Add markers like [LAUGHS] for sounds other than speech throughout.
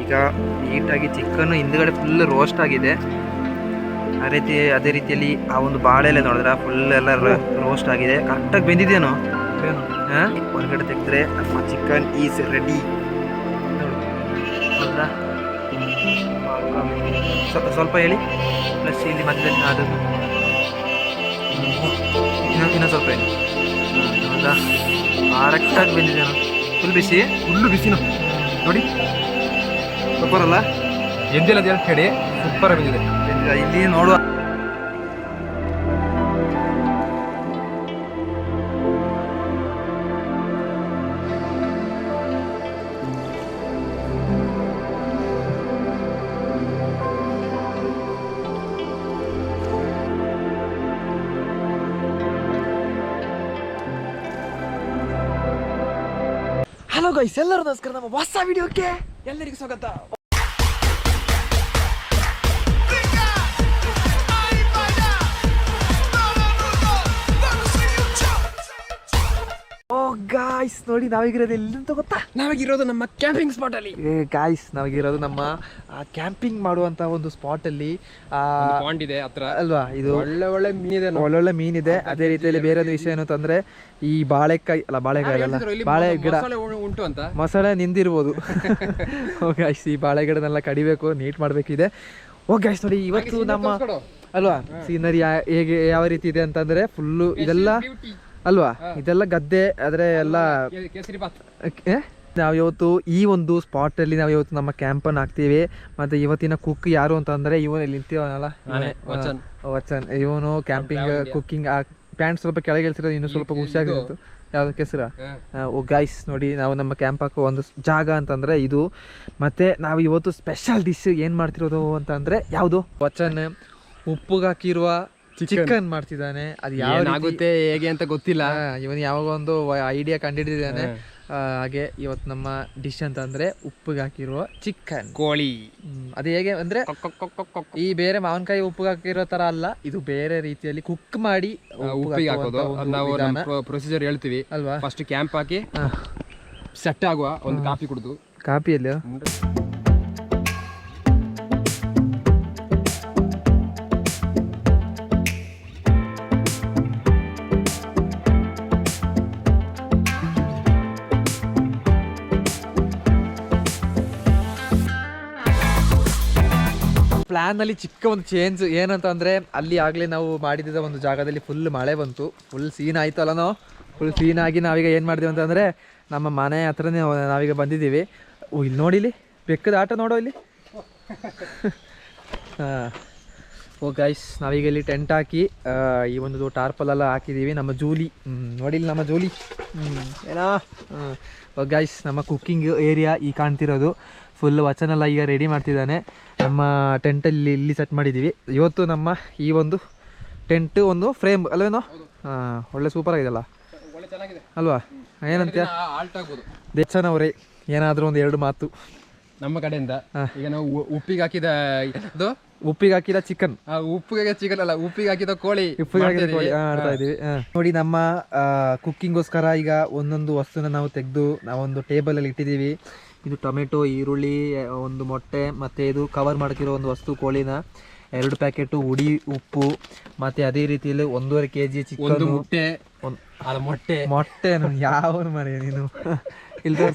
ಈಗ ನೀಟಾಗಿ ಚಿಕನ್ ಹಿಂದ್ಗಡೆ ಫುಲ್ ರೋಸ್ಟ್ ಆಗಿದೆ. ಆ ರೀತಿ ಅದೇ ರೀತಿಯಲ್ಲಿ ಆ ಒಂದು ಬಾಳೆಲೆ ನೋಡಿದ್ರೆ? ಫುಲ್ ಎಲ್ಲ ರೋಸ್ಟ್ ಆಗಿದೆ. ಕರೆಕ್ಟಾಗಿ ಬೆಂದಿದೇನೋ ಹಾಂ ಹೊರಗಡೆ ತೆಗೆದ್ರೆ ನಮ್ಮ ಚಿಕನ್ ಈಸ್ ರೆಡಿ ಸ್ವಲ್ಪ ಸ್ವಲ್ಪ ಹೇಳಿ. ಪ್ಲಸ್ ಇಲ್ಲಿ ಮತ್ತೆ ಅದು. ಇನ್ನೊಂದು ಇನ್ನೊಂದು ಸ್ವಲ್ಪ ಹೇಳಿ. ಹೌದಾ ಕರೆಕ್ಟಾಗಿ ಬೆಂದಿದೆ ಫುಲ್ ಬಿಸಿ? ಫುಲ್ಲು ಬಿಸಿನೋ? ನೋಡಿ. ಸೂಪರ್ ಅಲ್ಲ? ಎಂದಿಲ್ಲ ಅಂತ ಹೇಳಿ ಸೂಪರ್ ಆಗಿದೆ. ಇಲ್ಲಿ ನೋಡುವ. ಹಲೋ ಗೈಸ್ ಎಲ್ಲರೂ ನಮಸ್ಕಾರ ನಮ್ಮ ಹೊಸ ವಿಡಿಯೋಕ್ಕೆ ಎಲ್ಲರಿಗೂ ಸ್ವಾಗತ. ಗಾಯ್ಸ್ ನೋಡಿ ನಾವೀಗಿರೋದು ಎಲ್ಲಿಂತ ಗೊತ್ತಾ ನಾವಾಗಿರೋದು ನಮ್ಮ ಕ್ಯಾಂಪಿಂಗ್ ಸ್ಪಾಟ್ ಅಲ್ಲಿ. ಏ ಗಾಯ್ಸ್ ನಾವಾಗಿರೋದು ನಮ್ಮ ಕ್ಯಾಂಪಿಂಗ್ ಮಾಡುವಂತ ಒಂದು ಸ್ಪಾಟ್ ಅಲ್ಲಿ ಪಾಂಡ್ ಇದೆ ಹತ್ರ. ಅಲ್ವಾ ಇದು ಒಳ್ಳೆ ಒಳ್ಳೆ ಮೀನಿದೆ ಒಳ್ಳೊಳ್ಳೆ ಮೀನಿದೆ ಅದೇ ರೀತಿಯಲ್ಲಿ ಬೇರೆ ಒಂದು ವಿಷಯ ಏನು ಅಂತಂದ್ರೆ ಈ ಬಾಳೆಕಾಯಿ ಅಲ್ಲ ಬಾಳೆಕಾಯಿ ಅಲ್ಲ ಬಾಳೆ ಗಿಡ. ಉಂಟು ಅಂತ. ಮಸಾಲೆ ನಿಂದಿರ್ಬೋದು. [LAUGHS] ಗಾಯ್ಸ್ ಈ ಬಾಳೆ ಗಿಡನೆಲ್ಲ ಕಡಿಬೇಕು ನೀಟ್ ಮಾಡಬೇಕಿದೆ. ಓಕೆ ಗಾಯ್ಸ್ ನೋಡಿ ಇವತ್ತು ನಮ್ಮ ಅಲ್ವಾ ಸೀನರಿ ಹೇಗೆ ಯಾವ ರೀತಿ ಇದೆ ಅಂತಂದ್ರೆ ಫುಲ್ಲು ಇದೆಲ್ಲ. ಅಲ್ವಾ? ಇದೆಲ್ಲ ಗದ್ದೆ ಆದ್ರೆ ಎಲ್ಲ? ನಾವು ಇವತ್ತು ಈ ಒಂದು ಸ್ಪಾಟ್ ಅಲ್ಲಿ ನಾವು ಇವತ್ತು ನಮ್ಮ ಕ್ಯಾಂಪ್ ಅನ್ನು ಹಾಕ್ತೀವಿ. ಮತ್ತೆ ಇವತ್ತಿನ ಕುಕ್ ಯಾರು ಅಂತಂದ್ರೆ ಇವನು ಇಲ್ಲಿ ನಿಂತಿವನಲ್ಲ ನಾನೇ, ವಚನ್. ವಚನ್. ಇವನು ಕ್ಯಾಂಪಿಂಗ್ ಕುಕ್ಕಿಂಗ್ ಪ್ಯಾಂಟ್ ಸ್ವಲ್ಪ ಕೆಳಗೆ ಇಳಿಸಿರೋದು ಇನ್ನೂ ಸ್ವಲ್ಪ ಖುಷಿಯಾಗಿತ್ತು ಯಾವ್ದು ಕೆಸರ? ಓ ಗೈಸ್ ನೋಡಿ ನಾವು ನಮ್ಮ ಕ್ಯಾಂಪ್ ಹಾಕೋ ಒಂದು ಜಾಗ ಅಂತಂದ್ರೆ ಇದು. ಮತ್ತೆ ನಾವು ಇವತ್ತು ಸ್ಪೆಷಲ್ ಡಿಶ್ ಏನ್ ಮಾಡ್ತಿರೋದು ಅಂತಂದ್ರೆ ಯಾವುದು? ವಚನ್ ಉಪ್ಪುಗೆ ಹಾಕಿರುವ ಚಿಕನ್. ಮಾಡ್ತಿದ್ದಾನೆ. ಅದು ಏನಾಗುತ್ತೆ ಹೇಗೆ ಅಂತ ಗೊತ್ತಿಲ್ಲ. ಇವನು ಯಾವಾಗ ಒಂದು ಐಡಿಯಾ ಕಂಡಿಡಿದಾನೆ ಹಾಗೆ ಇವತ್ತು ನಮ್ಮ ಡಿಶ್ ಅಂತ ಅಂದ್ರೆ ಉಪ್ಪಿಗೆ ಹಾಕಿರುವ ಚಿಕನ್. ಕೋಳಿ. ಅದು ಹೇಗೆ ಅಂದ್ರೆ. ಈ ಬೇರೆ ಮಾವಿನಕಾಯಿ ಉಪ್ಪಿಗೆ ಹಾಕಿರೋ ತರ ಅಲ್ಲ ಇದು ಬೇರೆ ರೀತಿಯಲ್ಲಿ ಕುಕ್ ಮಾಡಿ ಉಪ್ಪಿಗೆ ಹಾಕೋದು. ನಾವು ಪ್ರೊಸೀಜರ್ ಹೇಳ್ತೀವಿ. ಅಲ್ವಾ? ಫಸ್ಟ್ ಕ್ಯಾಂಪ್ ಹಾಕಿ ಸೆಟ್ ಆಗುವ ಒಂದು ಕಾಫಿ ಕುಡಿದು. ಕಾಪಿಯಲ್ಲಿ ಪ್ಲಾನ್ ಅಲ್ಲಿ ಚಿಕ್ಕ ಒಂದು ಚೇಂಜ್ ಏನಂತ ಅಂದ್ರೆ ಅಲ್ಲಿ ಆಗಲೇ ನಾವು ಮಾಡಿದ ಒಂದು ಜಾಗದಲ್ಲಿ ಫುಲ್ ಮಳೆ ಬಂತು. ಫುಲ್ ಸೀನ್ ಆಯಿತಲ್ಲ ನಾವು? ಫುಲ್ ಸೀನ್ ಆಗಿ ನಾವೀಗ ಏನು ಮಾಡಿದೀವಿ ಅಂತಂದರೆ, ನಮ್ಮ ಮನೆ ಹತ್ರನೇ ನಾವೀಗ ಬಂದಿದ್ದೀವಿ. ಇಲ್ಲಿ ನೋಡಿ ಇಲ್ಲಿ, ಬೆಕ್ಕದ ಆಟ ನೋಡೋ ಇಲ್ಲಿ. [LAUGHS] ಹಾಂ. ಓ ಗೈಸ್ ನಾವೀಗ ಇಲ್ಲಿ ಟೆಂಟ್ ಹಾಕಿ ಈ ಒಂದು ಟಾರ್ಪಲ್ ಎಲ್ಲ ಹಾಕಿದ್ದೀವಿ ನಮ್ಮ ಜೂಲಿ ನೋಡಿಲ್ಲ ನಮ್ಮ ಜೂಲಿ? ಹ್ಞೂ ಏನೋ. ಓ ಗೈಸ್ ನಮ್ಮ ಕುಕ್ಕಿಂಗ್ ಏರಿಯಾ ಈ ಕಾಣ್ತಿರೋದು. ಫುಲ್ ವಚನೆಲ್ಲ ಈಗ ರೆಡಿ ಮಾಡ್ತಿದ್ದಾನೆ. ನಮ್ಮ ಟೆಂಟಲ್ಲಿ ಇಲ್ಲಿ ಸೆಟ್ ಮಾಡಿದ್ದೀವಿ ಇವತ್ತು ನಮ್ಮ ಈ ಒಂದು ಟೆಂಟ್ ಒಂದು ಫ್ರೇಮ್ ಅಲ್ವೇನೋ? ಹಾಂ ಒಳ್ಳೆ ಸೂಪರ್ ಆಗಿದೆಲ್ಲ. ಅಲ್ವಾ? ಏನಂತ ಆಲ್ಟ್ ಆಗ್ಬೋದು ದೇಚನ್ ಅವರೇ ಏನಾದರೂ ಒಂದು ಎರಡು ಮಾತು. ನಮ್ಮ ಕಡೆಯಿಂದ. ಈಗ ನಾವು ಉಪ್ಪಿಗೆ ಹಾಕಿದ ಇದು ಉಪ್ಪಿಗೆ ಹಾಕಿದ ಚಿಕನ್ ಆ, ಉಪ್ಪಿಗೆ ಚಿಕನ್ ಅಲ್ಲ ಉಪ್ಪಿಗೆ ಹಾಕಿದ ಕೋಳಿ. ಉಪ್ಪಿಗೆ ಹಾಕಿದ ಕೋಳಿ ಇದೀವಿ. ಆಡ್ತಾ ಇದೀವಿ ನೋಡಿ ನಮ್ಮ ಕುಕ್ಕಿಂಗೋಸ್ಕರ ಈಗ ಒಂದೊಂದು ವಸ್ತುನ ನಾವು ತೆಗೆದು ನಾವೊಂದು ಟೇಬಲ್ ಅಲ್ಲಿ ಇಟ್ಟಿದ್ದೀವಿ ಇದು ಟೊಮೆಟೊ ಈರುಳ್ಳಿ ಒಂದು ಮೊಟ್ಟೆ ಮತ್ತೆ ಇದು ಕವರ್ ಮಾಡ್ತಿರೋ ಒಂದು ವಸ್ತು ಕೋಳಿನ. ಎರಡು ಪ್ಯಾಕೆಟ್ ಉಡಿ ಉಪ್ಪು ಮತ್ತೆ ಅದೇ ರೀತಿಯಲ್ಲಿ ಒಂದೂವರೆ ಕೆ ಜಿ ಚಿಕನ್ ಮೊಟ್ಟೆ ಮೊಟ್ಟೆ. ಮೊಟ್ಟೆ ಯಾವ ಮರ ನೀನು. [LAUGHS] ಇಲ್ಲಿ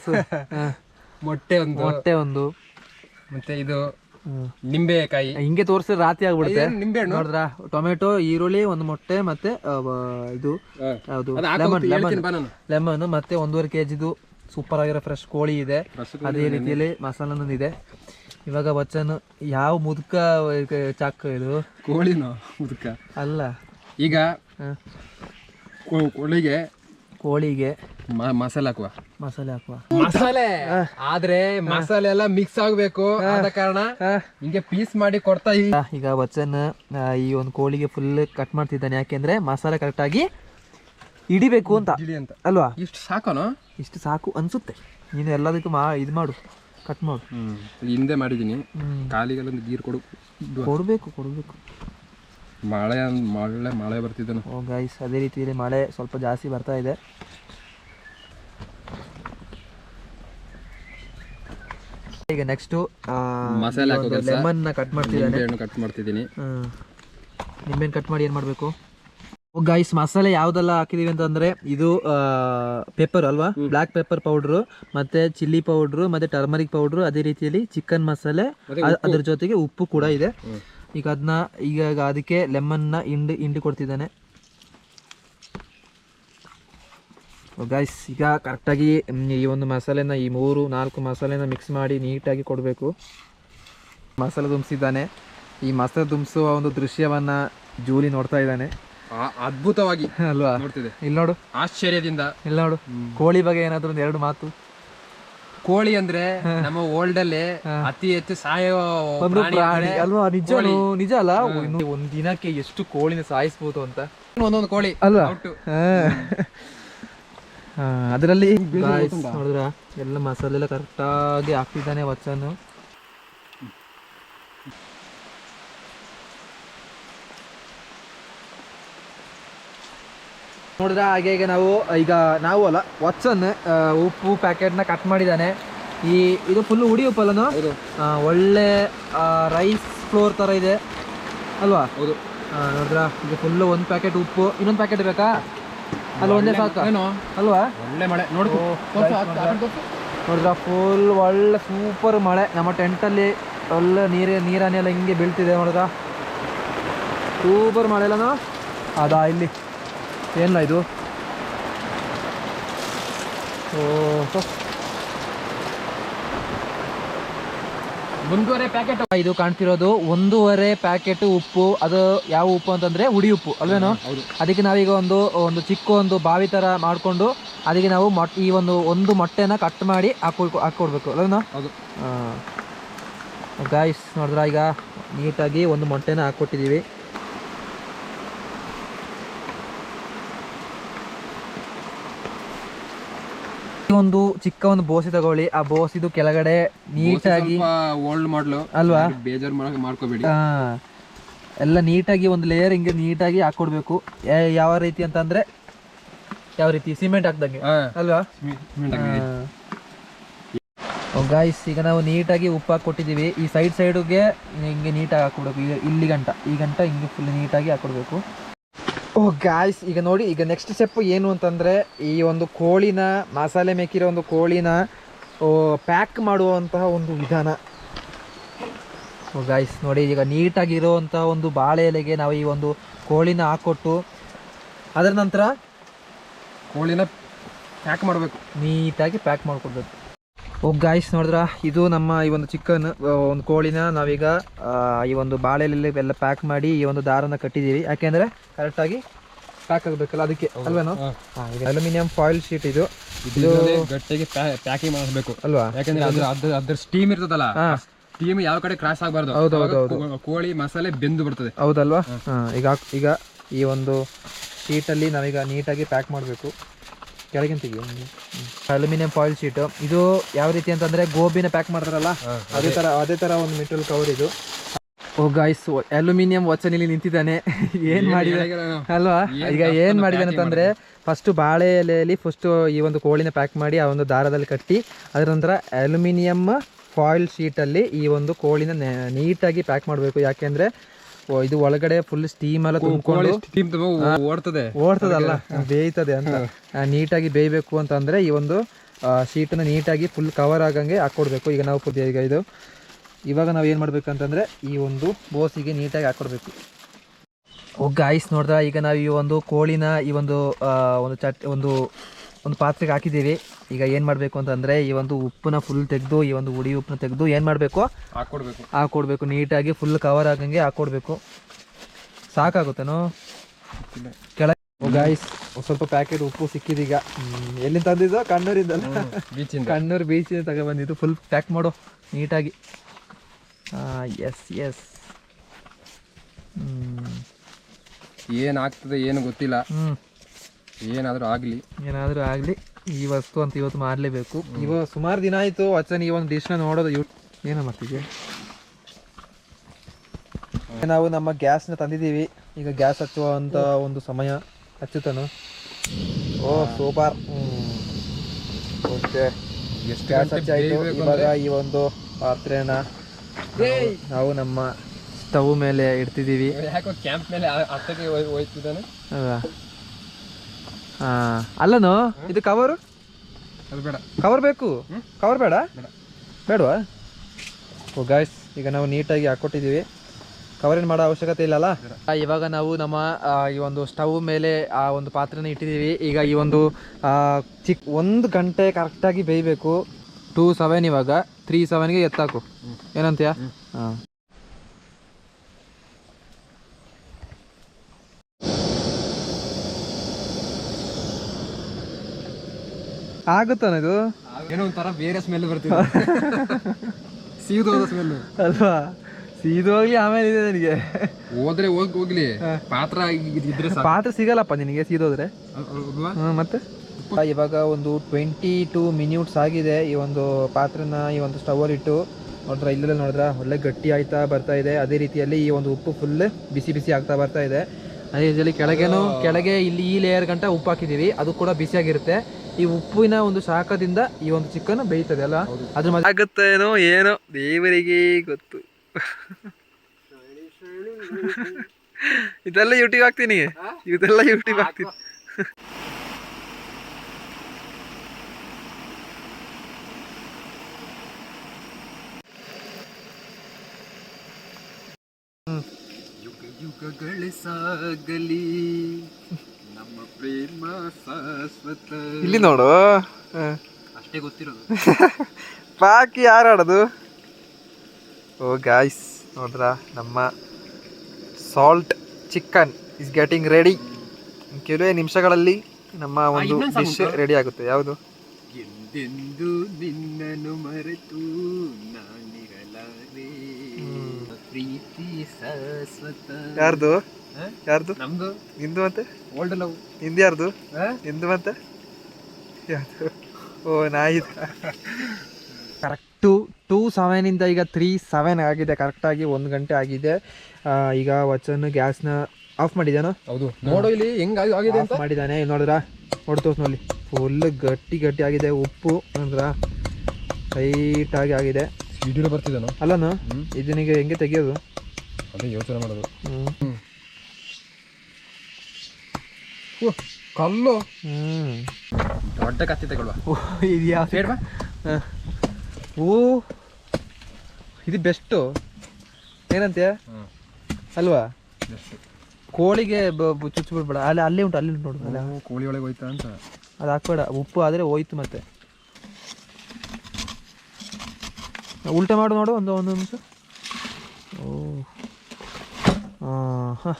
ಮೊಟ್ಟೆ ಒಂದು. ಮೊಟ್ಟೆ ಒಂದು. ಮತ್ತೆ ಇದು. ನಿಂಬೆಕಾಯಿ. ಹಿಂಗೆ ತೋರಿಸಿದ್ರೆ ರಾತ್ರಿ ಆಗ್ಬಿಡುತ್ತೆ. ನಿಂಬೆ ನೋಡಿದ್ರ? ಟೊಮೆಟೊ ಈರುಳ್ಳಿ ಒಂದು ಮೊಟ್ಟೆ ಮತ್ತೆ ಇದು ಲೆಮನ್ ಲೆಮನ್. ಲೆಮನ್ ಮತ್ತೆ ಒಂದೂವರೆ ಕೆ ಜಿದು ಸೂಪರ್ ಆಗಿರೋ ಫ್ರೆಶ್ ಕೋಳಿ ಇದೆ. ಅದೇ ರೀತಿಯಲ್ಲಿ ಮಸಾಲನೂ ಇದೆ ಇವಾಗ ಬಚ್ಚನ್ ಯಾವ ಮುದುಕ ಚಾಕ್ ಇದು? ಕೋಳಿನೋ ಮುದುಕ? ಅಲ್ಲ. ಈಗ. ಕೋಳಿಗೆ ಕೋಳಿಗೆ ಮಸಾಲೆ ಹಾಕುವ. ಮಸಾಲೆ ಹಾಕುವ. ಮಸಾಲೆ? ಆದ್ರೆ ಮಸಾಲೆ ಎಲ್ಲ ಮಿಕ್ಸ್ ಆಗ್ಬೇಕು. ಆದ ಕಾರಣ ಹಿಂಗೆ ಪೀಸ್ ಮಾಡಿ ಕೊಡ್ತಾ ಇಲ್ಲ ಈಗ ವಚನ್ ಈ ಒಂದು ಕೋಳಿಗೆ ಫುಲ್ ಕಟ್ ಮಾಡ್ತಿದ್ದಾನೆ. ಯಾಕೆಂದ್ರೆ ಮಸಾಲೆ ಕರೆಕ್ಟಾಗಿ ಹಿಡಿಬೇಕು ಅಂತ. ಅಲ್ವಾ? ಇಷ್ಟು ಸಾಕೋನು? ಇಷ್ಟು ಸಾಕು ಅನ್ಸುತ್ತೆ. ನೀನು ಎಲ್ಲದಕ್ಕೂ ಮಾ ಇದು ಮಾಡು. ಕಟ್ ಮಾಡು. ಹಿಂದೆ ಮಾಡಿದೀನಿ ಹ್ಮ್. ಕಾಲಿಗೆಲ್ಲ ಗೀರ್ ಕೊಡು. ಕೊಡಬೇಕು ಕೊಡಬೇಕು. ಮಳೆ ಅಂದ್- ಮಳೆ ಮಳೆ ಬರ್ತಿದ್ದಾನೆ. ಓ ಗೈಸ್ ಅದೇ ರೀತಿಯಲ್ಲಿ ಮಳೆ ಸ್ವಲ್ಪ ಜಾಸ್ತಿ ಬರ್ತಾ ಇದೆ. ಈಗ ನೆಕ್ಸ್ಟ್ ಮಸಾಲೆ ಹಾಕೋ ಕೆಲ್ಸ. ಲೆಮನ್ನ ಕಟ್ ಮಾಡ್ತಿದ್ದಾನೆ. ನಿಂಬೆಹಣ್ಣು ಕಟ್ ಮಾಡ್ತಿದ್ದೀನಿ. ನಿಂಬೆಹಣ್ಣು ಕಟ್ ಮಾಡಿ ಏನು ಮಾಡಬೇಕು? ಗೈಸ್ ಮಸಾಲೆ ಯಾವ್ದೆಲ್ಲ ಹಾಕಿದೀವಿ ಅಂತಂದ್ರೆ ಇದು ಪೇಪರ್ ಅಲ್ವಾ? ಬ್ಲಾಕ್ ಪೆಪ್ಪರ್ ಪೌಡ್ರು ಮತ್ತೆ ಚಿಲ್ಲಿ ಪೌಡ್ರು ಮತ್ತೆ ಟರ್ಮರಿಕ್ ಪೌಡ್ರು ಅದೇ ರೀತಿಯಲ್ಲಿ ಚಿಕನ್ ಮಸಾಲೆ ಅ- ಅದ್ರ ಜೊತೆಗೆ ಉಪ್ಪು ಕೂಡ ಇದೆ. ಈಗ ಅದನ್ನ ಈಗ ಅದಕ್ಕೆ ಲೆಮನ್ನ ಹಿಂಡಿ ಹಿಂಡಿ ಕೊಡ್ತಿದ್ದಾನೆ. ಗೈಸ್ ಈಗ ಕರೆಕ್ಟಾಗಿ ಈ ಒಂದು ಮಸಾಲೆನ ಈ ಮೂರು ನಾಲ್ಕು ಮಸಾಲೆನ ಮಿಕ್ಸ್ ಮಾಡಿ ನೀಟಾಗಿ ಕೊಡಬೇಕು. ಮಸಾಲೆ ದುಂಬಿಸಿದ್ದಾನೆ. ಈ ಮಸಾಲೆ ದುಂಬಿಸುವ ಒಂದು ದೃಶ್ಯವನ್ನ ಜೂಲಿ ನೋಡ್ತಾ ಇದ್ದಾನೆ. ಅದ್ಭುತವಾಗಿ [LAUGHS] ಅಲ್ವಾ? ನೋಡ್ತಿದೆ. ಇಲ್ಲಿ ನೋಡು. ಆಶ್ಚರ್ಯದಿಂದ. ಇಲ್ಲಿ ನೋಡು. ಕೋಳಿ ಬಗ್ಗೆ ಏನಾದರೂ ಒಂದು ಎರಡು ಮಾತು. ಕೋಳಿ ಅಂದ್ರೆ [LAUGHS] ನಮ್ಮ ವರ್ಲ್ಡ್ ಅಲ್ಲಿ ಅತಿ ಹೆಚ್ಚು ಸಾಯೋ ಒಂದು ಪ್ರಾಣಿ ಅಲ್ವಾ? ನಿಜ ನಿಜ ಅಲ್ಲ? ಒಂದ್ ದಿನಕ್ಕೆ ಎಷ್ಟು ಕೋಳಿನ ಸಾಯಿಸ್ಬೋದು ಅಂತ. ಒಂದೊಂದು ಕೋಳಿ. ಅಲ್ವಾ. [LAUGHS] ಅದರಲ್ಲಿ ನೋಡಿದ್ರ? ಎಲ್ಲ ಮಸಾಲೆ ಎಲ್ಲ ಕರೆಕ್ಟಾಗಿ ಹಾಕ್ತಿದ್ದಾನೆ ವಚನ್ ನೋಡಿದ್ರ? ಹಾಗೆ ಈಗ ನಾವು ಈಗ ನಾವು ಅಲ್ಲ ವತ್ಸನ್ ಉಪ್ಪು ಪ್ಯಾಕೆಟ್ನ ಕಟ್ ಮಾಡಿದ್ದಾನೆ. ಈ ಇದು ಫುಲ್ ಉಡಿ ಉಪ್ಪು ಅಲ್ಲನು ಒಳ್ಳೆ ರೈಸ್ ಫ್ಲೋರ್ ಥರ ಇದೆ. ಅಲ್ವಾ? ಹೌದು. ನೋಡಿದ್ರ? ಇದು ಫುಲ್ಲು ಒಂದು ಪ್ಯಾಕೆಟ್ ಉಪ್ಪು. ಇನ್ನೊಂದು ಪ್ಯಾಕೆಟ್ ಬೇಕಾ? ಅಲ್ಲ ಒಂದೇ ಸಾಕ? ಏನು? ಅಲ್ವಾ ಒಳ್ಳೆ ಮಳೆ. ನೋಡ್ಕೊ. ನೋಡಿದ್ರ ಫುಲ್ ಒಳ್ಳೆ ಸೂಪರ್ ಮಳೆ. ನಮ್ಮ ಟೆಂಟಲ್ಲಿ ಒಳ್ಳೆ ನೀರೇ ನೀರನೆ ಎಲ್ಲ ಹಿಂಗೆ ಬೀಳ್ತಿದೆ ನೋಡಿದ್ರ ಸೂಪರ್ ಮಳೆ ಎಲ್ಲನ ಅದಾ ಇಲ್ಲಿ. ಏನಿಲ್ಲ ಇದು? ಓ ಒಂದೂವರೆ ಪ್ಯಾಕೆಟ್ ಇದು ಕಾಣ್ತಿರೋದು ಒಂದೂವರೆ ಪ್ಯಾಕೆಟ್ ಉಪ್ಪು ಅದು ಯಾವ ಉಪ್ಪು ಅಂತಂದ್ರೆ ಹುಡಿ ಉಪ್ಪು ಅಲ್ವೇನು? ಅದಕ್ಕೆ ನಾವೀಗ ಒಂದು ಒಂದು ಚಿಕ್ಕ ಒಂದು ಬಾವಿ ತರ ಮಾಡ್ಕೊಂಡು ಅದಕ್ಕೆ ನಾವು ಈ ಒಂದು ಒಂದು ಮೊಟ್ಟೆನ ಕಟ್ ಮಾಡಿ ಹಾಕೊ ಹಾಕ್ಕೊಡ್ಬೇಕು ಅಲ್ವೇನು? ಗಾಯ್ಸ್ ನೋಡಿದ್ರ ಈಗ? ನೀಟಾಗಿ ಒಂದು ಮೊಟ್ಟೆನ ಹಾಕ್ಕೊಟ್ಟಿದ್ದೀವಿ ಒಂದು ಚಿಕ್ಕ ಒಂದು ಬೋಸಿ ತಗೊಳ್ಳಿ. ಆ ಬೋಸಿದು ಕೆಳಗಡೆ ನೀಟಾಗಿ ಓಲ್ಡ್ ಮಾಡಲು ಅಲ್ವಾ? ಬೇಜಾರ್ ಮಾಡ್ಕೋಬೇಡಿ. ಎಲ್ಲ ನೀಟಾಗಿ ಒಂದು ಲೇಯರ್ ಹಿಂಗೆ ನೀಟಾಗಿ ಹಾಕ್ಕೊಡ್ಬೇಕು ಯಾ- ಯಾವ ರೀತಿ ಅಂತಂದ್ರೆ ಯಾವ ರೀತಿ? ಸಿಮೆಂಟ್ ಹಾಕ್ದಂಗೆ. ಅಲ್ವಾ? ಹಾಕಿ. ಗಾಯ್ಸ್ ಈಗ ನಾವು ನೀಟಾಗಿ ಉಪ್ಪು ಕೊಟ್ಟಿದೀವಿ ಈ ಸೈಡ್ ಸೈಡ್ಗೆ ಹಿಂಗೆ ನೀಟಾಗಿ ಹಾಕ್ಕೊಡ್ಬೇಕು. ಈಗ ಇಲ್ಲಿ ಗಂಟ. ಈ ಗಂಟ ಹಿಂಗೆ ಫುಲ್ ನೀಟಾಗಿ ಹಾಕ್ಕೊಡ್ಬೇಕು ಓ ಗಾಯ್ಸ್ ಈಗ ನೋಡಿ ಈಗ ನೆಕ್ಸ್ಟ್ ಸ್ಟೆಪ್ ಏನು ಅಂತಂದರೆ ಈ ಒಂದು ಕೋಳಿನ ಮಸಾಲೆ ಮೇಕಿರೋ ಒಂದು ಕೋಳಿನ ಪ್ಯಾಕ್ ಮಾಡುವಂತಹ ಒಂದು ವಿಧಾನ. ಓ ಗಾಯ್ಸ್ ನೋಡಿ ಈಗ ನೀಟಾಗಿರೋವಂಥ ಒಂದು ಬಾಳೆ ಎಲೆಗೆ ನಾವು ಈ ಒಂದು ಕೋಳಿನ ಹಾಕ್ಕೊಟ್ಟು ಅದರ ನಂತರ ಕೋಳಿನ ಪ್ಯಾಕ್ ಮಾಡಬೇಕು. ನೀಟಾಗಿ ಪ್ಯಾಕ್ ಮಾಡ್ಕೊಡ್ಬೇಕು. ಓ ಗಾಯ್ಸ್ ನೋಡಿದ್ರ? ಇದು ನಮ್ಮ ಈ ಒಂದು ಚಿಕನ್ ಒಂದು ಕೋಳಿನ ನಾವೀಗ ಈ ಒಂದು ಬಾಳೆಲೆಲ್ಲ ಎಲ್ಲ ಪ್ಯಾಕ್ ಮಾಡಿ ಈ ಒಂದು ದಾರನ ಕಟ್ಟಿದ್ದೀವಿ. ಯಾಕೆಂದ್ರೆ ಕರೆಕ್ಟಾಗಿ ಪ್ಯಾಕ್ ಆಗಬೇಕಲ್ಲ ಅದಕ್ಕೆ ಅಲ್ವೇನೋ? ಅಲ್ಯೂಮಿನಿಯಂ ಫಾಯಿಲ್ ಶೀಟ್ ಇದು. ಇದು ಗಟ್ಟಿಗೆ ಪ್ಯಾಕಿಂಗ್ ಮಾಡಬೇಕು ಅಲ್ವಾ? ಯಾಕಂದ್ರೆ ಅದ್ರ ಅದ್ರ ಸ್ಟೀಮ್ ಇರ್ತದಲ್ಲ. ಸ್ಟೀಮ್ ಯಾವ ಕಡೆ ಕ್ರಾಸ್ ಆಗಬಾರ್ದು. ಹೌದು, ಹೌದು, ಹೌದು. ಕೋಳಿ ಮಸಾಲೆ ಬೆಂದು ಬರ್ತದೆ ಹೌದಲ್ವಾ? ಈಗ ಈಗ ಈ ಒಂದು ಶೀಟಲ್ಲಿ ನಾವೀಗ ನೀಟಾಗಿ ಪ್ಯಾಕ್ ಮಾಡಬೇಕು. ಕೆಳಗಿನ ತೆಗಿಯೋ ಅಲ್ಯೂಮಿನಿಯಂ ಫಾಯಿಲ್ ಶೀಟ್. ಇದು ಯಾವ ರೀತಿ ಅಂತಂದ್ರೆ ಗೋಬಿನ ಪ್ಯಾಕ್ ಮಾಡ್ತಾರಲ್ಲ ಅದೇ ತರ ಅದೇ ತರ ಒಂದು ಮೆಟೀರಿಯಲ್ ಕವರ್ ಇದು. ಓ ಗಾಯ್ಸ್ ಅಲ್ಯೂಮಿನಿಯಂ ವಚನಲ್ಲಿ ನಿಂತಿದ್ದಾನೆ. [LAUGHS] ಏನ್ ಮಾಡಿದ? ಅಲ್ವಾ? ಈಗ ಏನ್ ಮಾಡಿದಾನೆ ಅಂತಂದ್ರೆ ಫಸ್ಟ್ ಬಾಳೆ ಎಲೆಯಲ್ಲಿ ಫಸ್ಟ್ ಈ ಒಂದು ಕೋಳಿನ ಪ್ಯಾಕ್ ಮಾಡಿ ಆ ಒಂದು ದಾರದಲ್ಲಿ ಕಟ್ಟಿ ಅದರ ನಂತರ ಅಲ್ಯೂಮಿನಿಯಂ ಫಾಯಿಲ್ ಶೀಟಲ್ಲಿ ಈ ಒಂದು ಕೋಳಿನ ನೀಟಾಗಿ ಪ್ಯಾಕ್ ಮಾಡಬೇಕು. ಯಾಕೆಂದ್ರೆ ಇದು ಒಳಗಡೆ ಫುಲ್ ಸ್ಟೀಮ್ ಎಲ್ಲ ತುಂಬಿಕೊಂಡು ಓಡ್ತದೆ. ಓಡ್ತದಲ್ಲ ಬೇಯ್ತದೆ ಅಂತ. ನೀಟಾಗಿ ಬೇಯಬೇಕು ಅಂತಂದ್ರೆ ಈ ಒಂದು ಶೀಟನ್ನ ನೀಟಾಗಿ ಫುಲ್ ಕವರ್ ಆಗಂಗೆ ಹಾಕ್ಕೊಡ್ಬೇಕು ಈಗ ನಾವು ಫುಲ್ ಈಗ ಇದು ಇವಾಗ ನಾವು ಏನು ಮಾಡ್ಬೇಕಂತಂದ್ರೆ ಈ ಒಂದು ಬೋಸಿಗೆ ನೀಟಾಗಿ ಹಾಕ್ಕೊಡ್ಬೇಕು ಓ ಗಾಯ್ಸ್ ನೋಡಿದ್ರ ಈಗ ನಾವು ಈ ಒಂದು ಕೋಳಿನ ಈ ಒಂದು ಒಂದು ಚಟ್ ಒಂದು ಒಂದು ಪಾತ್ರೆಗೆ ಹಾಕಿದ್ದೀವಿ. ಈಗ ಏನು ಮಾಡಬೇಕು ಅಂತಂದರೆ ಈ ಒಂದು ಉಪ್ಪನ್ನ ಫುಲ್ ತೆಗೆದು ಈ ಒಂದು ಹುಡಿ ಉಪ್ಪನ್ನ ತೆಗೆದು ಏನು ಮಾಡಬೇಕು? ಹಾಕೊಡ್ಬೇಕು. ಹಾಕ್ಕೊಡ್ಬೇಕು ನೀಟಾಗಿ ಫುಲ್ ಕವರ್ ಆಗಂಗೆ ಹಾಕೊಡ್ಬೇಕು. ಸಾಕಾಗುತ್ತೇನೋ? ಕೆಳಗೆ ಗಾಯ್ಸ್ ಸ್ವಲ್ಪ ಪ್ಯಾಕೆಟ್ ಉಪ್ಪು ಸಿಕ್ಕಿದೀಗ ಎಲ್ಲಿಂದ ತಂದಿದ್ದು? ಕಣ್ಣೂರಿಂದಲ್ಲ? ಬೀಚಿಂದ. ಕಣ್ಣೂರು ಬೀಚಿಂದ ತಗೊಬಂದಿದ್ದು ಫುಲ್ ಪ್ಯಾಕ್ ಮಾಡು. ನೀಟಾಗಿ. ಎಸ್ ಎಸ್ ಏನ್ ಆಗ್ತದೆ ಏನು ಗೊತ್ತಿಲ್ಲ. ಹ್ಮ್. ಏನಾದ್ರೂ ಆಗ್ಲಿ. ಏನಾದರೂ ಆಗಲಿ. ಈ ವಸ್ತು ಅಂತ ಇವತ್ತು ಮಾರಲೇಬೇಕು ಇವಾಗ ಸುಮಾರು ದಿನ ಆಯಿತು ಅಚ್ಚನ ಈ ಒಂದು ಡಿಶ್ನ ನೋಡೋದು. ಇವ್ ಏನು ಮಾಡ್ತಿದ್ದೆ ನಾವು ನಮ್ಮ ಗ್ಯಾಸ್ನ ತಂದಿದ್ದೀವಿ. ಈಗ ಗ್ಯಾಸ್ ಹಚ್ಚುವಂಥ ಒಂದು ಸಮಯ ಹಚ್ಚುತ್ತಾನು. Oh super. ಓಕೆ. ಎಷ್ಟು ಗ್ಯಾಸ್ ಹಚ್ಚಾಯಿತು ಇವಾಗ? ಈ ಒಂದು ಪಾತ್ರೆನ ನಾವು- ನಮ್ಮ ಸ್ಟವ್ ಮೇಲೆ ಇಡ್ತಿದ್ದೀವಿ. ಕ್ಯಾಂಪ್ ಮೇಲೆ ಹೋಯ್ತಿದ್ದಾನೆ? ಅಲ್ಲನು ಇದು ಕವರು ಅದು ಬೇಡ. ಕವರ್ ಬೇಕು? ಕವರ್ ಬೇಡ? ಬೇಡ. ಬೇಡವಾ? ಓ ಗಾಯ್ಸ್ ಈಗ ನಾವು ನೀಟಾಗಿ ಹಾಕ್ಕೊಟ್ಟಿದ್ದೀವಿ ಕವರ್ ಏನು ಮಾಡೋ ಅವಶ್ಯಕತೆ ಇಲ್ಲಲ್ಲ? ಇವಾಗ ನಾವು ನಮ್ಮ ಈ ಒಂದು ಸ್ಟವ್ ಮೇಲೆ ಆ ಒಂದು ಪಾತ್ರೆನ ಇಟ್ಟಿದ್ದೀವಿ. ಈಗ ಈ ಒಂದು ಚಿಕ್ಕ ಒಂದು ಗಂಟೆ ಕರೆಕ್ಟಾಗಿ ಬೇಯಬೇಕು. ಟೂ ಸೆವೆನ್ ಇವಾಗ. ತ್ರೀ ಸೆವೆನ್ಗೆ ಎತ್ತಾಕು. ಏನಂತೀಯ? ಹಾಂ ಆಗುತ್ತಾನ ಇದು? ಏನೋ ಒಂಥರ ಬೇರೆ ಸ್ಮೆಲ್ ಬರ್ತಿದೆ. [LAUGHS] ಸೀದೋದ ಸ್ಮೆಲ್ ಅಲ್ವಾ? ಸೀದೋಗ್ಲಿ ಆಮೇಲೆ ಇದೆ ನನಗೆ. ಹೋದ್ರೆ ಹೋಗ್ ಹೋಗ್ಲಿ. ಪಾತ್ರ ಇದ್ರೆ ಪಾತ್ರೆ ಸಿಗಲ್ಲಪ್ಪ ನಿನಗೆ ಸೀದೋದ್ರೆ? ಮತ್ತೆ? ಇವಾಗ ಒಂದು ಟ್ವೆಂಟಿ ಟೂ ಮಿನಿಟ್ಸ್ ಆಗಿದೆ ಈ ಒಂದು ಪಾತ್ರೆನ ಈ ಒಂದು ಸ್ಟವಲ್ಲಿ ಇಟ್ಟು ನೋಡಿದ್ರ ಇಲ್ಲೆಲ್ಲ ನೋಡಿದ್ರ ಒಳ್ಳೆ ಗಟ್ಟಿ ಆಯ್ತಾ ಬರ್ತಾ ಇದೆ. ಅದೇ ರೀತಿಯಲ್ಲಿ ಈ ಒಂದು ಉಪ್ಪು ಫುಲ್ ಬಿಸಿ ಬಿಸಿ ಆಗ್ತಾ ಬರ್ತಾ ಇದೆ. ಅದೇ ರೀತಿಯಲ್ಲಿ ಕೆಳಗೇನು ಕೆಳಗೆ ಇಲ್ಲಿ ಈ ಲೇಯರ್ ಗಂಟ ಉಪ್ಪು ಹಾಕಿದ್ದೀವಿ. ಅದು ಕೂಡ ಬಿಸಿಯಾಗಿರುತ್ತೆ. ಈ ಉಪ್ಪಿನ ಒಂದು ಶಾಖದಿಂದ ಈ ಒಂದು ಚಿಕನ್ ಬೇಯ್ತದೆ ಅಲ್ಲ ಅದ್ರ ಮಧ್ಯೆ ಆಗುತ್ತೇನೋ ಏನೋ ದೇವರಿಗೆ ಗೊತ್ತು. [LAUGHS] ಇದೆಲ್ಲ ಯೂಟ್ಯೂಬ್ ಹಾಕ್ತೀನಿ. ಇದೆಲ್ಲ ಯೂಟ್ಯೂಬ್ ಹಾಕ್ತೀನಿ. ಯುಗ ಯುಗಗಳ ಸಾಗಲಿ. ಇಲ್ಲಿ ನೋಡು. ಅಷ್ಟೇ ಗೊತ್ತಿರೋದು. [LAUGHS] ಪಾಕಿ ಯಾರು ಆಡೋದು? ಓ ಗಾಯ್ಸ್ ನೋಡ್ರ ನಮ್ಮ salt chicken is getting ready ಕೆಲವೇ ನಿಮಿಷಗಳಲ್ಲಿ ನಮ್ಮ ಒಂದು ಡಿಶ್ ರೆಡಿ ಆಗುತ್ತೆ. ಯಾವುದು? ಎಂದೆಂದು ನಿನ್ನನ್ನು ಮರೆತು ನಾನಿರಲಾರೆ. ಪ್ರೀತಿ ಶಾಶ್ವತ. ಯಾರ್ದು? ಯಾರ್ದು? ನಮ್ದು? ನಿಂದು ಮತ್ತೆ? ಓಲ್ಡ್ ಲವ್ ನಿಂದು ಯಾರ್ದು? ನಿಂದು ಮತ್ತೆ? ಯಾರ್ದು? ಓ ನಾಯಿದು ಕರೆಕ್ಟು ಟೂ ಸೆವೆನಿಂದ ಈಗ ತ್ರೀ ಸೆವೆನ್ ಆಗಿದೆ. ಕರೆಕ್ಟಾಗಿ ಒಂದು ಗಂಟೆ ಆಗಿದೆ. ಈಗ ವಚನ್ ಗ್ಯಾಸ್ನ ಆಫ್ ಮಾಡಿದ್ದಾನೋ? ಹೌದು. ನೋಡು ಇಲ್ಲಿ ಹೆಂಗ್ ಆಗಿ- ಆಗಿದೆ ಅಂತ. ಆಫ್ ಮಾಡಿದ್ದಾನೆ. ಇಲ್ಲಿ ನೋಡಿದ್ರ? ನೋಡಿ ತೋರ್ಸ್ ನೋಡಿ. ಫುಲ್ ಗಟ್ಟಿ ಗಟ್ಟಿ ಆಗಿದೆ. ಉಪ್ಪು ನೋಡಿದ್ರ? ಟೈಟ್ ಆಗಿ ಆಗಿದೆ. ವಿಡಿಯೋ ಬರ್ತಿದ್ದಾನು? ಅಲ್ಲನು? ಹ್ಮ್. ಇದನಿಗೆ ಹೆಂಗೆ ತೆಗಿಯೋದು? ಅದೇ ಯೋಚನೆ ಮಾಡೋದು. ಹ್ಮ್. ಕಲ್ಲು. ಹ್ಮ್. ದೊಡ್ಡ ಕತ್ತಿ ತಗೊಳ್ವಾ ಇದು ಯಾವ ಬೇಡ್ವಾ? ಓ ಇದು ಬೆಸ್ಟು. ಏನಂತೀಯ ಅಲ್ವಾ? ಕೋಳಿಗೆ ಚುಚ್ಚಿಬಿಡ್ಬೇಡ ಅಲ್ಲಿ ಅಲ್ಲೇ ಉಂಟು ಅಲ್ಲಿ ಉಂಟು ನೋಡು. ಕೋಳಿ ಒಳಗೆ ಹೋಯ್ತಾ ಅಂತ. ಅದು ಹಾಕ್ಬೇಡ. ಉಪ್ಪು ಆದರೆ ಹೋಯ್ತು ಮತ್ತೆ. ಉಲ್ಟೆ ಮಾಡು ನೋಡು ಒಂದು ಒಂದು ನಿಮಿಷ. ಓ. ಹಾಂ.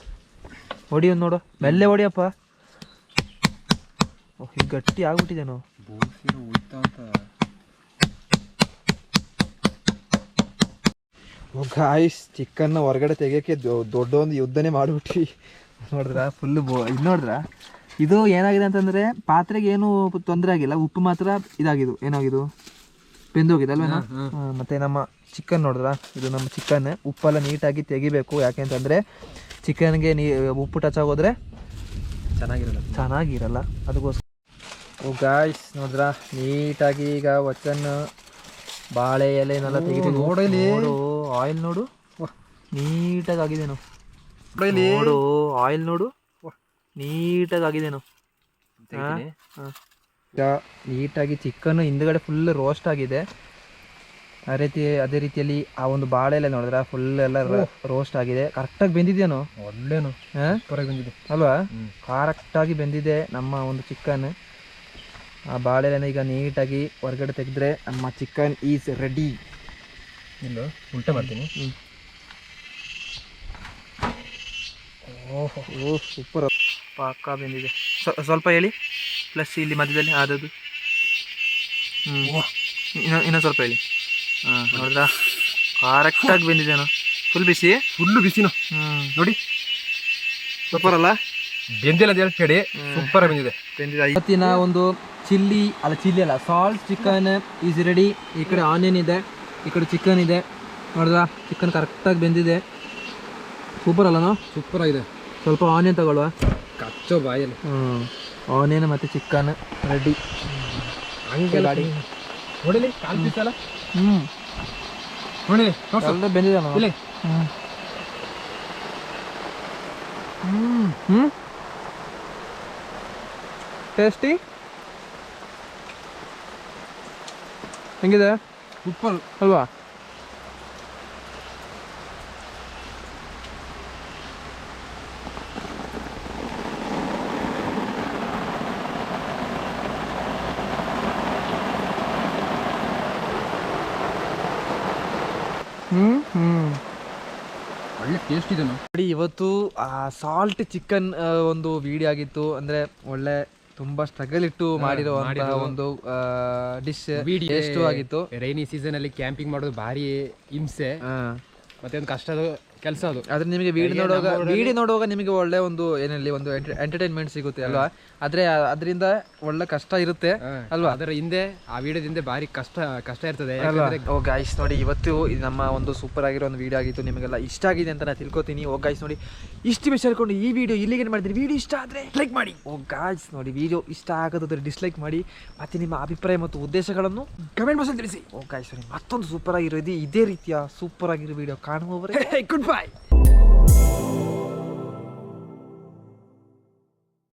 ಹೊಡಿಯೋದು ನೋಡು. ಮೆಲ್ಲೆ ಹೊಡಿಯಪ್ಪ. ಇದು ಗಟ್ಟಿ ಆಗ್ಬಿಟ್ಟಿದೇನೋ ಗಾಯ್ಸ್ ಚಿಕನ್ನ ಹೊರಗಡೆ ತೆಗಿಯೋಕ್ಕೆ ದೊ- ದೊಡ್ಡ ಒಂದು ಯುದ್ಧನೇ ಮಾಡಿಬಿಟ್ವಿ. ನೋಡಿದ್ರ? ಫುಲ್ಲು ಬೋ ಇದು ನೋಡಿದ್ರ? ಇದು ಏನಾಗಿದೆ ಅಂತಂದರೆ ಪಾತ್ರೆಗೆ ಏನು ತೊಂದರೆ ಆಗಿಲ್ಲ ಉಪ್ಪು ಮಾತ್ರ ಇದಾಗಿದ್ದು. ಏನಾಗಿದ್ದು? ಬೆಂದೋಗಿದೆ ಅಲ್ವೇನಾ? ಮತ್ತು ನಮ್ಮ ಚಿಕನ್ ನೋಡಿದ್ರ? ಇದು ನಮ್ಮ ಚಿಕನ್ ಉಪ್ಪೆಲ್ಲ ನೀಟಾಗಿ ತೆಗಿಬೇಕು. ಯಾಕೆ ಅಂತಂದರೆ ಚಿಕನ್ಗೆ ನೀ ಉಪ್ಪು ಟಚ್ ಆಗೋದ್ರೆ ಚೆನ್ನಾಗಿರಲ್ಲ. ಚೆನ್ನಾಗಿರಲ್ಲ. ಅದಕ್ಕೋಸ್ಕರ ಗಾಯ್ಸ್ ನೋಡಿದ್ರ? ನೀಟಾಗಿ ಈಗ ಒಚ್ಚನ್ನು ಬಾಳೆ ಎಲೆನೆಲ್ಲ ತೆಗೆದು ನೋಡು ಇಲ್ಲಿ. ನೋಡು ಆಯಿಲ್ ನೋಡು. ನೀಟಾಗಿ ಆಗಿದೇನು ನೋಡು. ಆಯಿಲ್ ನೋಡು ನೀಟಾಗಿ ಆಗಿದೇನು ನೀಟಾಗಿ ಚಿಕನ್ ಹಿಂದ್ಗಡೆ ಫುಲ್ ರೋಸ್ಟ್ ಆಗಿದೆ. ಅದೇ ರೀತಿ ಅದೇ ರೀತಿಯಲ್ಲಿ ಆ ಒಂದು ಬಾಳೆ ಎಲೆ ನೋಡಿದ್ರ? ಫುಲ್ ಎಲ್ಲ ರೋಸ್ಟ್ ಆಗಿದೆ. ಕರೆಕ್ಟಾಗಿ ಬೆಂದಿದೇನು ಬೆಂದಿದ್ಯಾನು? ಹಾಂ? ಹೊರಗೆ ಬಂದಿದೆ. ಅಲ್ವಾ. ಕರೆಕ್ಟಾಗಿ ಬೆಂದಿದೆ ನಮ್ಮ ಒಂದು ಚಿಕನ್. ಆ ಬಾಳೆಲೆನ ಈಗ ನೀಟಾಗಿ ಹೊರಗಡೆ ತೆಗೆದ್ರೆ ನಮ್ಮ ಚಿಕನ್ ಈಸ್ ರೆಡಿ. ಇಲ್ಲ ಉಲ್ಟಾ ಮಾಡ್ತೀನಿ. ಓಹ್. ಓ ಸೂಪರ್ ಪಾಕ ಬೆಂದಿದೆ. ಸ್ವ- ಸ್ವಲ್ಪ ಹೇಳಿ. ಪ್ಲಸ್ ಇಲ್ಲಿ ಮಧ್ಯದಲ್ಲಿ ಆದದ್ದು. ಹ್ಞೂ ಇನ್ನೂ ಇನ್ನೊಂದು ಸ್ವಲ್ಪ ಹೇಳಿ. ಹಾಂ ನೋಡಿದ್ರಾ ಕರೆಕ್ಟಾಗಿ ಬೆಂದಿದೇನೋ ಫುಲ್ ಬಿಸಿ? ಫುಲ್ಲು ಬಿಸಿನೋ. ಹ್ಞೂ ನೋಡಿ. ಸೂಪರ್ ಅಲ್ಲ? ಬೆಂದಿಲ್ಲ ಅಂತ ಹೇಳಿ ಸೂಪರ್ ಬಂದಿದೆ. ಬೆಂದಿದೆ. ಇವತ್ತಿನ ಒಂದು ಚಿಲ್ಲಿ ಅಲ್ಲ ಚಿಲ್ಲಿ ಅಲ್ಲ ಸಾಲ್ಟ್ ಚಿಕನ್ ಈಸ್ ರೆಡಿ ಈ ಕಡೆ ಆನಿಯನ್ ಇದೆ ಈ ಕಡೆ ಚಿಕನ್ ಇದೆ. ನೋಡಿದ್ರ? ಚಿಕನ್ ಕರೆಕ್ಟಾಗಿ ಬೆಂದಿದೆ. ಸೂಪರ್ ಅಲ್ಲನೋ ಸೂಪರ್ ಆಗಿದೆ. ಸ್ವಲ್ಪ ಆನಿಯನ್ ತಗೊಳ್ಳುವ. ಕಚ್ಚೋ ಬಾಯಲ್ಲಿ. ಹ್ಞೂ ಆನಿಯನ್ ಮತ್ತು ಚಿಕನ್ ರೆಡಿ ಹಂಗೆ ಗಾಡಿ. ನೋಡಿಲಿ? ಕಾಲ್ ಪೀಸ್ ಅಲ್ಲ? ಹ್ಞೂ ನೋಡಿ ಸ್ವಲ್ಪ ಬೆಂದಿದೆ ಇಲ್ಲಿ. ಹ್ಞೂ ಟೇಸ್ಟಿ ಹೆಂಗಿದೆ? ಸೂಪರ್. ಅಲ್ವಾ? ಒಳ್ಳೆ ಟೇಸ್ಟ್ ಇದೆ ನೋಡಿ. ಇವತ್ತು ಸಾಲ್ಟ್ ಚಿಕನ್ ಒಂದು ವಿಡಿಯೋ ಆಗಿತ್ತು. ಅಂದ್ರೆ ಒಳ್ಳೆ ತುಂಬಾ ಸ್ಟ್ರಗಲ್ ಇಟ್ಟು ಮಾಡಿರೋ ಒಂದು ಡಿಶ್ ಎಷ್ಟು ಆಗಿತ್ತು? ರೈನಿ ಸೀಸನ್ ಅಲ್ಲಿ ಕ್ಯಾಂಪಿಂಗ್ ಮಾಡೋದು ಭಾರಿ ಹಿಂಸೆ. ಮತ್ತೆ ಒಂದು ಕಷ್ಟದ ಕೆಲಸ ಅದು ಆದ್ರೆ ನಿಮಗೆ ವಿಡಿಯೋ ನೋಡುವಾಗ ವಿಡಿಯೋ ನೋಡುವಾಗ ನಿಮಗೆ ಒಳ್ಳೆ ಒಂದು ಏನಲ್ಲಿ ಒಂದು ಎಂಟರ್ಟೈನ್ಮೆಂಟ್ ಸಿಗುತ್ತೆ ಅಲ್ವಾ? ಆದ್ರೆ ಅದರಿಂದ ಒಳ್ಳೆ ಕಷ್ಟ ಇರುತ್ತೆ ಅಲ್ವಾ? ಅದರ ಹಿಂದೆ ಆ ವಿಡಿಯೋ ಹಿಂದೆ ಭಾರಿ ಕಷ್ಟ ಕಷ್ಟ ಇರ್ತದೆ. ಓ ಗಾಯ್ಸ್ ನೋಡಿ ಇವತ್ತು ನಮ್ಮ ಒಂದು ಸೂಪರ್ ಆಗಿರೋ ಒಂದು ವಿಡಿಯೋ ಆಗಿತ್ತು. ನಿಮಗೆಲ್ಲ ಇಷ್ಟ ಆಗಿದೆ ಅಂತ ನಾನು ತಿಳ್ಕೊತೀನಿ. ಓ ಗಾಯ್ಸ್ ನೋಡಿ ಇಷ್ಟು ವಿಷಯ ಹೇಳ್ಕೊಂಡು ಈ ವಿಡಿಯೋ ಇಲ್ಲಿಗೆ ಮಾಡಿದ್ರಿ ವಿಡಿಯೋ ಇಷ್ಟ ಆದ್ರೆ ಲೈಕ್ ಮಾಡಿ. ಓ ಗಾಯ್ಸ್ ನೋಡಿ ವಿಡಿಯೋ ಇಷ್ಟ ಆಗೋದಾದ್ರೆ ಡಿಸ್ಲೈಕ್ ಮಾಡಿ. ಮತ್ತೆ ನಿಮ್ಮ ಅಭಿಪ್ರಾಯ ಮತ್ತು ಉದ್ದೇಶಗಳನ್ನು ಕಮೆಂಟ್ ಬಾಕ್ಸಲ್ಲಿ ತಿಳಿಸಿ. ಓ ಗಾಯ್ಸ್ ನೋಡಿ ಮತ್ತೊಂದು ಸೂಪರ್ ಆಗಿರೋ ಇದು ಇದೇ ರೀತಿಯ ಸೂಪರ್ ಆಗಿರೋ ವಿಡಿಯೋ ಕಾಣುವವರೇ ಗುಡ್ vai!